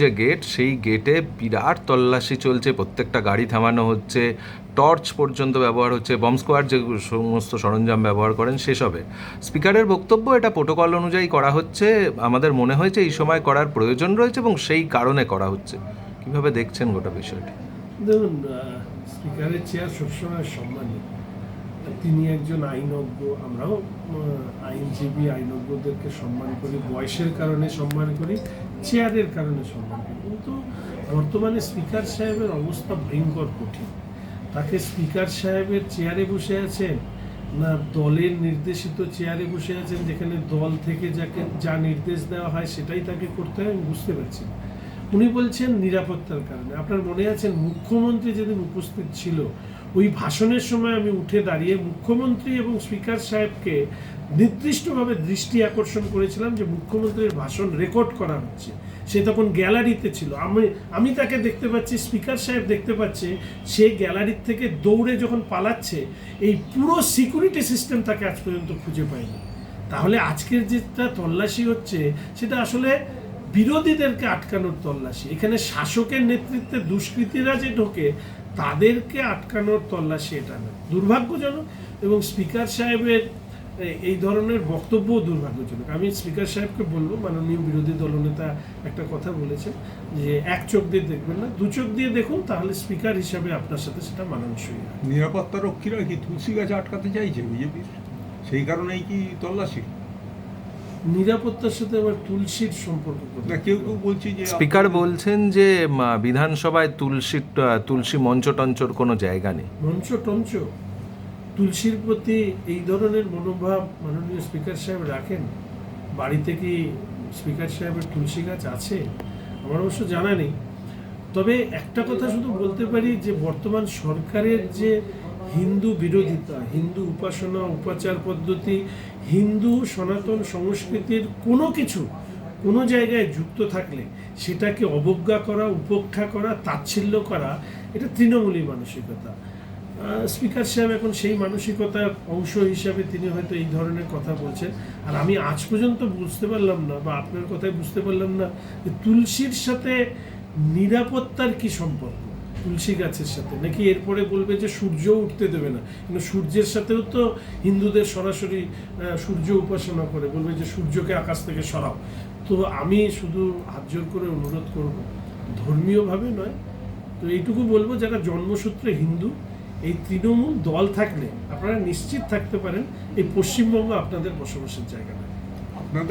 যে গেট সেই গেটে বিরাট তল্লাশি চলছে, প্রত্যেকটা গাড়ি থামানো হচ্ছে, টর্চ পর্যন্ত ব্যবহার হচ্ছে বম্ব স্কোয়াড যে সমস্ত সরঞ্জাম ব্যবহার করেন সেসবে। স্পিকারের বক্তব্য এটা প্রোটোকল অনুযায়ী করা হচ্ছে, আমাদের মনে হয়েছে এই সময় করার প্রয়োজন রয়েছে এবং সেই কারণে করা হচ্ছে। কীভাবে দেখছেন গোটা বিষয়টি? দেখুন স্পিকারের চেয়ার সবসময় সম্মানী। তিনি একজন আইনজ্ঞ, আমরাও আইনজীবী, আইনজ্ঞদেরকে সম্মান করি, বয়সের কারণে সম্মান করি। চেয়ারের কারণে সম্ভব কিন্তু বর্তমানে স্পিকার সাহেবের অবস্থা ভয়ঙ্কর কঠিন তাকে স্পিকার সাহেবের চেয়ারে বসে আছেন না দলের নির্দেশিত চেয়ারে বসে আছেন, যেখানে দল থেকে যাকে যা নির্দেশ দেওয়া হয় সেটাই তাকে করতে হয়, আমি বুঝতে পারছি না। উনি বলছেন নিরাপত্তার কারণে। আপনার মনে আছেন মুখ্যমন্ত্রী যেদিন উপস্থিত ছিল, ওই ভাষণের সময় আমি উঠে দাঁড়িয়ে মুখ্যমন্ত্রী এবং স্পিকার সাহেবকে নির্দিষ্টভাবে দৃষ্টি আকর্ষণ করেছিলাম যে মুখ্যমন্ত্রীর ভাষণ রেকর্ড করা হচ্ছে। সে তখন গ্যালারিতে ছিল। আমি আমি তাকে দেখতে পাচ্ছি, স্পিকার সাহেব দেখতে পাচ্ছে, সে গ্যালারির থেকে দৌড়ে যখন পালাচ্ছে, এই পুরো সিকিউরিটি সিস্টেম তাকে আজ পর্যন্ত খুঁজে পায়নি। তাহলে আজকের যেটা তল্লাশি হচ্ছে, সেটা আসলে বিরোধীদেরকে আটকানোর তল্লাশি। এখানে শাসকের নেতৃত্বে দুষ্কৃতীরা যে ঢোকে, তাদেরকে আটকানোর তল্লাশি এটা না। দুর্ভাগ্যজনক এবং স্পিকার সাহেবের এই ধরনের বক্তব্যও দুর্ভাগ্যজনক। আমি স্পিকার সাহেবকে বলব, মাননীয় বিরোধী দলনেতা একটা কথা বলেছেন যে, এক চোখ দিয়ে দেখবেন না, দু চোখ দিয়ে দেখুন, তাহলে স্পিকার হিসাবে আপনার সাথে সেটা মানানসই নিরাপত্তা রক্ষীরা কি তুলসী গাছে আটকাতে চাইছে বিজেপির? সেই কারণেই কি তল্লাশি? নিরাপত্তার সাথে আবার তুলসীর সম্পর্ক না কেউ কেউ বলছে যে স্পিকার বলছেন যে বিধানসভায় তুলসী তুলসী মঞ্চ টঞ্চর কোনো জায়গা নেই। মঞ্চ টঞ্চ তুলসীর প্রতি এই ধরনের মনোভাব মাননীয় স্পিকার সাহেব রাখেন? বাড়িতে কি স্পিকার সাহেবের তুলসী গাছ আছে? আমার অবশ্য জানা নেই। তবে একটা কথা শুধু বলতে পারি যে বর্তমান সরকারের যে হিন্দু বিরোধিতা, হিন্দু উপাসনা, উপাচার পদ্ধতি, হিন্দু সনাতন সংস্কৃতির কোনো কিছু কোনো জায়গায় যুক্ত থাকলে সেটাকে অবজ্ঞা করা, উপেক্ষা করা, তাচ্ছিল্য করা, এটা তৃণমূলী মানসিকতা। স্পিকার সাহেব এখন সেই মানসিকতার অংশ হিসাবে তিনি হয়তো এই ধরনের কথা বলছেন। আর আমি আজ পর্যন্ত বুঝতে পারলাম না বা আপনার কথায় বুঝতে পারলাম না যে তুলসীর সাথে নিরাপত্তার কি সম্পর্ক। তুলসী গাছের সাথে। নাকি এরপরে বলবে যে সূর্য উঠতে দেবে না। কিন্তু সূর্যের সাথেও তো হিন্দুদের সরাসরি সূর্য উপাসনা করে। বলবে যে সূর্যকে আকাশ থেকে সরাও। তো আমি শুধু হাত জোর করে অনুরোধ করব, ধর্মীয়ভাবে নয়, তো এইটুকু বলব যারা জন্মসূত্রে হিন্দু, এই তৃণমূল দল থাকলে, আপনারা নিশ্চিত থাকতে পারেন, এই পশ্চিমবঙ্গ আপনাদের বসবাসের জায়গা আপনাদের